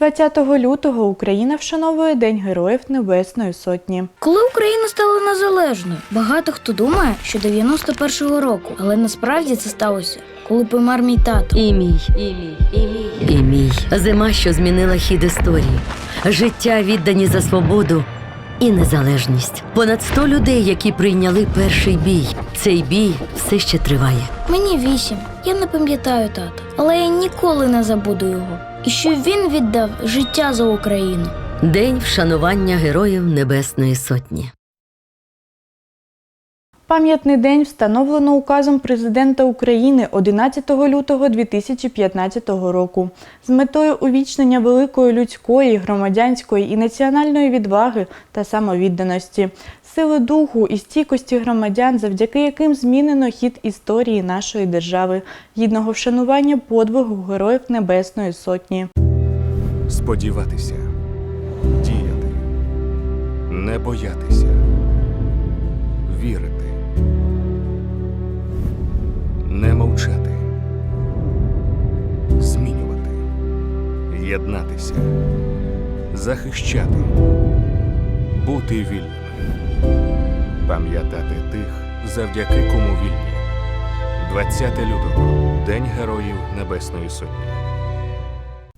20 лютого Україна вшановує День Героїв Небесної Сотні. Коли Україна стала незалежною, багато хто думає, що 91-го року, але насправді це сталося, коли помер мій тато. І мій, і мій, і мій, і мій. Зима, що змінила хід історії. Життя віддані за свободу і незалежність. Понад 100 людей, які прийняли перший бій. Цей бій все ще триває. Мені вісім. Я не пам'ятаю тата, але я ніколи не забуду його. І що він віддав життя за Україну. День вшанування героїв Небесної Сотні. Пам'ятний день встановлено указом президента України 11 лютого 2015 року з метою увічнення великої людської, громадянської і національної відваги та самовідданості, сили духу і стійкості громадян, завдяки яким змінено хід історії нашої держави, гідного вшанування подвигу героїв Небесної Сотні. Сподіватися, діяти, не боятися, вірити, не мовчати, змінювати, єднатися, захищати, бути вільними, пам'ятати тих, завдяки кому вільні. 20 лютого День Героїв Небесної Сотні.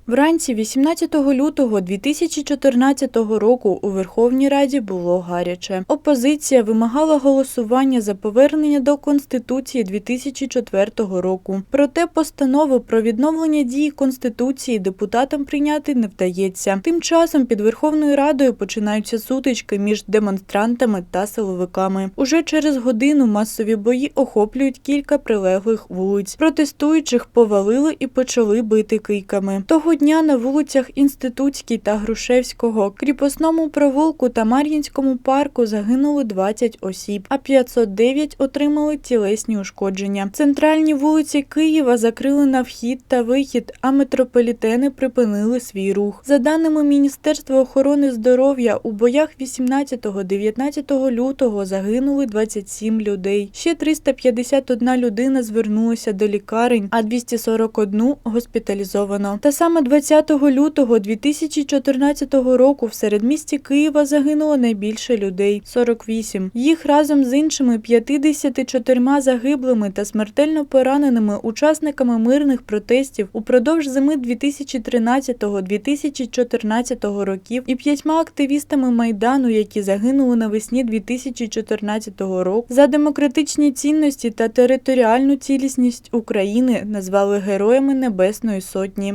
Вранці 18 лютого 2014 року у Верховній Раді було гаряче. Опозиція вимагала голосування за повернення до Конституції 2004 року. Проте постанову про відновлення дії Конституції депутатам прийняти не вдається. Тим часом під Верховною Радою починаються сутички між демонстрантами та силовиками. Уже через годину масові бої охоплюють кілька прилеглих вулиць. Протестуючих повалили і почали бити кийками. Того дня на вулицях Інститутській та Грушевського, Кріпосному провулку та Мар'їнському парку загинули 20 осіб, а 509 отримали тілесні ушкодження. Центральні вулиці Києва закрили на вхід та вихід, а метрополітени припинили свій рух. За даними Міністерства охорони здоров'я, у боях 18-19 лютого загинули 27 людей. Ще 351 людина звернулася до лікарень, а 241 госпіталізовано. Та саме 20 лютого 2014 року в середмісті Києва загинуло найбільше людей 48. Їх разом з іншими 54 загиблими та смертельно пораненими учасниками мирних протестів упродовж зими 2013-2014 років і п'ятьма активістами майдану, які загинули навесні 2014 року, за демократичні цінності та територіальну цілісність України назвали героями Небесної Сотні.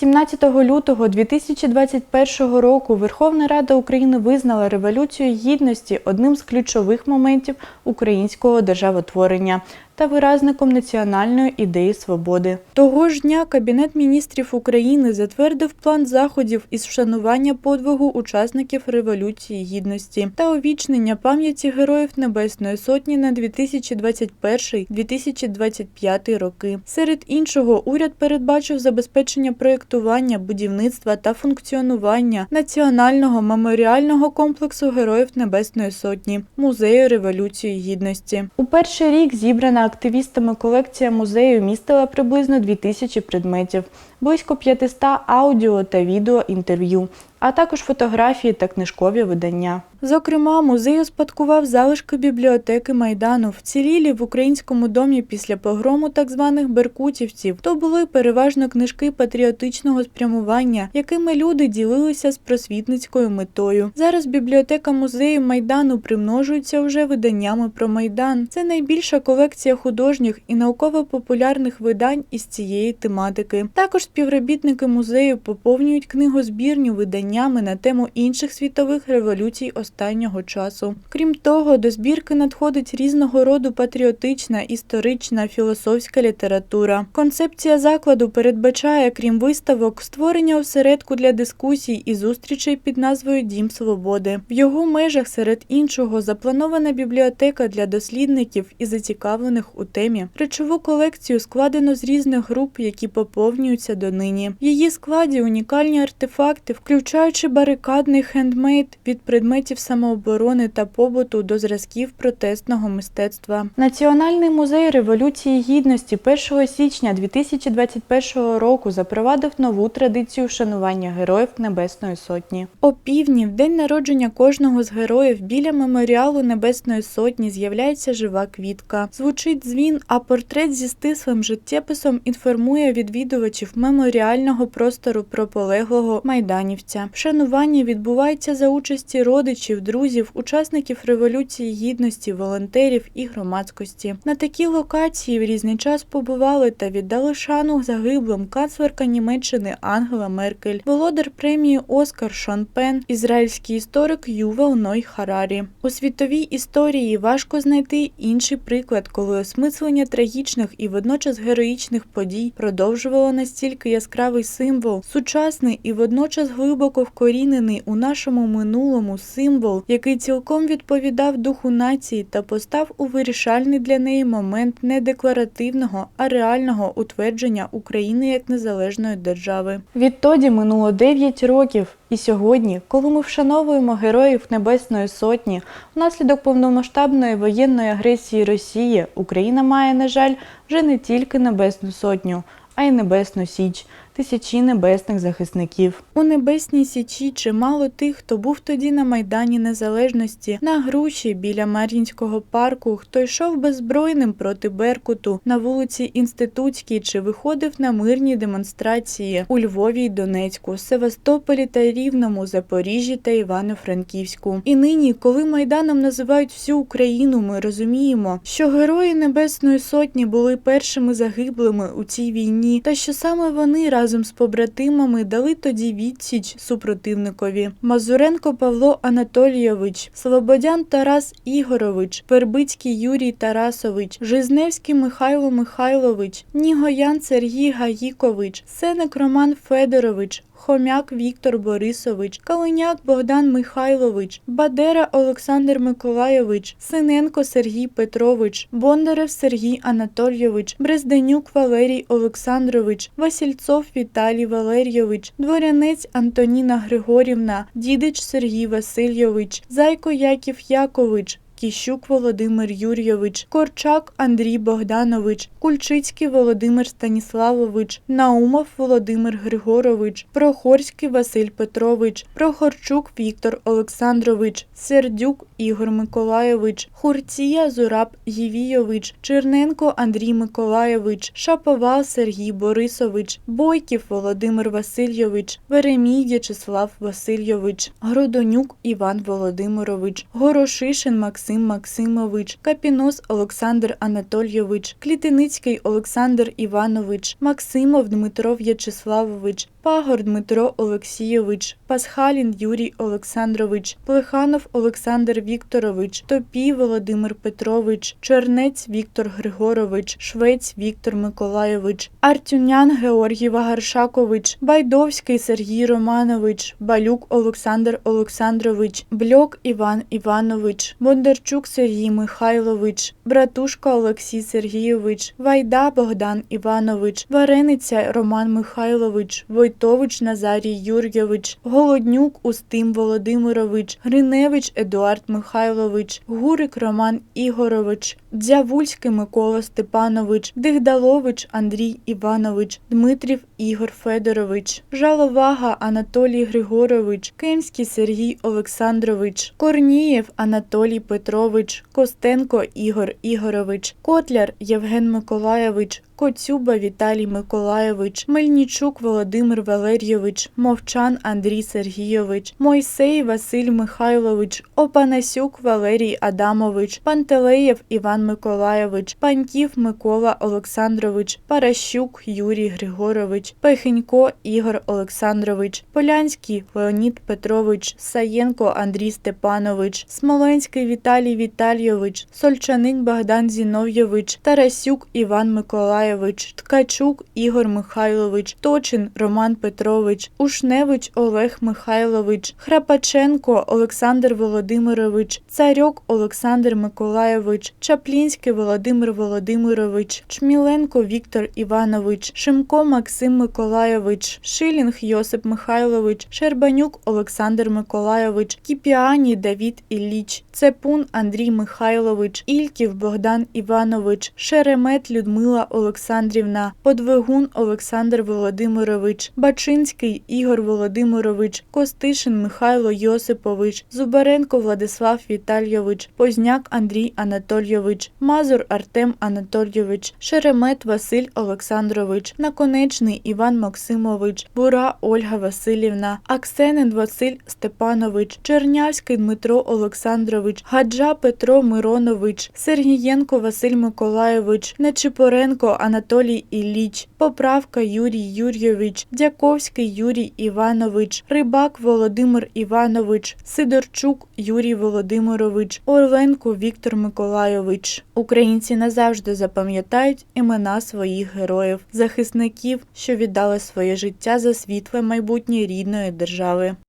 17 лютого 2021 року Верховна Рада України визнала Революцію Гідності одним з ключових моментів українського державотворення та виразником національної ідеї свободи. Того ж дня Кабінет міністрів України затвердив план заходів із вшанування подвигу учасників Революції Гідності та увічнення пам'яті Героїв Небесної Сотні на 2021-2025 роки. Серед іншого, уряд передбачив забезпечення проєктування, будівництва та функціонування національного меморіального комплексу Героїв Небесної Сотні музею Революції Гідності. У перший рік зібрана активістами колекція музею містила приблизно 2000 предметів, близько 500 аудіо та відео інтерв'ю, а також фотографії та книжкові видання. Зокрема, музей успадкував залишки бібліотеки Майдану, вцілілі в українському домі після погрому так званих беркутівців. То були переважно книжки патріотичного спрямування, якими люди ділилися з просвітницькою метою. Зараз бібліотека музею Майдану примножується вже виданнями про Майдан. Це найбільша колекція художніх і науково-популярних видань із цієї тематики. Також співробітники музею поповнюють книгозбірню виданнями на тему інших світових революцій останнього часу. Крім того, до збірки надходить різного роду патріотична, історична, філософська література. Концепція закладу передбачає, крім виставок, створення осередку для дискусій і зустрічей під назвою Дім Свободи. В його межах, серед іншого, запланована бібліотека для дослідників і зацікавлених у темі. Речову колекцію складено з різних груп, які поповнюються донині. В її складі унікальні артефакти, включають обираючи барикадний хендмейд від предметів самооборони та побуту до зразків протестного мистецтва. Національний музей Революції Гідності 1 січня 2021 року запровадив нову традицію вшанування героїв Небесної Сотні. О півдні, в день народження кожного з героїв, біля меморіалу Небесної Сотні з'являється жива квітка. Звучить дзвін, а портрет зі стислим життєписом інформує відвідувачів меморіального простору про полеглого майданівця. Вшанування відбувається за участі родичів, друзів, учасників Революції Гідності, волонтерів і громадськості. На такій локації в різний час побували та віддали шану загиблим канцлерка Німеччини Ангела Меркель, володар премії Оскар Шон Пен, ізраїльський історик Ювел Ной Харарі. У світовій історії важко знайти інший приклад, коли осмислення трагічних і водночас героїчних подій продовжувало настільки яскравий символ, сучасний і водночас глибоко вкорінений у нашому минулому символ, який цілком відповідав духу нації та постав у вирішальний для неї момент не декларативного, а реального утвердження України як незалежної держави. Відтоді минуло 9 років, і сьогодні, коли ми вшановуємо героїв Небесної Сотні, внаслідок повномасштабної воєнної агресії Росії Україна має, на жаль, вже не тільки Небесну Сотню, а й Небесну Січ. Тисячі небесних захисників у небесній січі чимало тих, хто був тоді на майдані Незалежності, на груші біля Мар'їнського парку, хто йшов беззбройним проти Беркуту на вулиці Інститутській чи виходив на мирні демонстрації у Львові й Донецьку, Севастополі та Рівному, Запоріжжі та Івано-Франківську. І нині, коли майданом називають всю Україну, ми розуміємо, що герої Небесної Сотні були першими загиблими у цій війні, та що саме вони разом з побратимами дали тоді відсіч супротивникові. Мазуренко Павло Анатолійович, Слободян Тарас Ігорович, Пербицький Юрій Тарасович, Жизневський Михайло Михайлович, Нігоян Сергій Гаїкович, Сенек Роман Федорович. Хомяк Віктор Борисович, Калиняк Богдан Михайлович, Бадера Олександр Миколайович, Синенко Сергій Петрович, Бондарев Сергій Анатолійович, Брезденюк Валерій Олександрович, Васильцов Віталій Валерійович, Дворянець Антоніна Григорівна, Дідич Сергій Васильович, Зайко Яків Якович. Кіщук Володимир Юрійович, Корчак Андрій Богданович, Кульчицький Володимир Станіславович, Наумов Володимир Григорович, Прохорський Василь Петрович, Прохорчук Віктор Олександрович, Сердюк Ігор Миколайович, Хурція Зураб Євійович, Черненко Андрій Миколайович, Шаповал Сергій Борисович, Бойків Володимир Васильович, Веремій В'ячеслав Васильович, Гродонюк Іван Володимирович, Горошишин Максим Максимович, Капінос Олександр Анатолійович, Клітиницький Олександр Іванович, Максимов Дмитро В'ячеславович, Пагор Дмитро Олексійович, Пасхалін Юрій Олександрович, Плеханов Олександр Вікторович, Топій Володимир Петрович, Чернець Віктор Григорович, Швець Віктор Миколайович, Артюнян Георгій Вагаршакович, Байдовський Сергій Романович, Балюк Олександр Олександрович, Бльок Іван Іванович, Бондарчук Сергій Михайлович, Братушка Олексій Сергійович, Вайда Богдан Іванович, Варениця Роман Михайлович, Войтович Назарій Юрійович, Голоднюк Устим Володимирович, Гриневич Едуард Михайлович, Гурик Роман Ігорович, Дзявульський Микола Степанович, Дигдалович Андрій Іванович, Дмитрів Ігор Федорович, Жаловага Анатолій Григорович, Кемський Сергій Олександрович, Корнієв Анатолій Петрович, Костенко Ігор Ігорович, Котляр Євген Миколайович, Коцюба Віталій Миколайович, Мельничук Володимир Валерійович, Мовчан Андрій Сергійович, Мойсей Василь Михайлович, Опанасюк Валерій Адамович, Пантелеєв Іван Миколайович, Паньків Микола Олександрович, Паращук Юрій Григорович, Пехенько Ігор Олександрович, Полянський Леонід Петрович, Саєнко Андрій Степанович, Смоленський Віталій Віталійович, Сольчаник Богдан Зіновйович, Тарасюк Іван Миколайович, Миколаєвич, Ткачук Ігор Михайлович, Точин Роман Петрович, Ушневич Олег Михайлович, Храпаченко Олександр Володимирович, Царьок Олександр Миколаєвич, Чаплінський Володимир Володимирович, Чміленко Віктор Іванович, Шимко Максим Миколаєвич, Шилінг Йосип Михайлович, Щербанюк Олександр Миколайович, Кіпіані Давід Ілліч, Цепун Андрій Михайлович, Ільків Богдан Іванович, Шеремет Людмила Олександрівна, Подвигун Олександр Володимирович, Бачинський Ігор Володимирович, Костишин Михайло Йосипович, Зубаренко Владислав Віталійович, Позняк Андрій Анатолійович, Мазур Артем Анатолійович, Шеремет Василь Олександрович, Наконечний Іван Максимович, Бура Ольга Васильівна, Аксенин Василь Степанович, Чернявський Дмитро Олександрович, Гаджа Петро Миронович, Сергієнко Василь Миколайович, Нечипоренко Анатолій Ілліч, Поправка Юрій Юрійович, Дяковський Юрій Іванович, Рибак Володимир Іванович, Сидорчук Юрій Володимирович, Орленко Віктор Миколайович. Українці назавжди запам'ятають імена своїх героїв, захисників, що віддали своє життя за світле майбутнє рідної держави.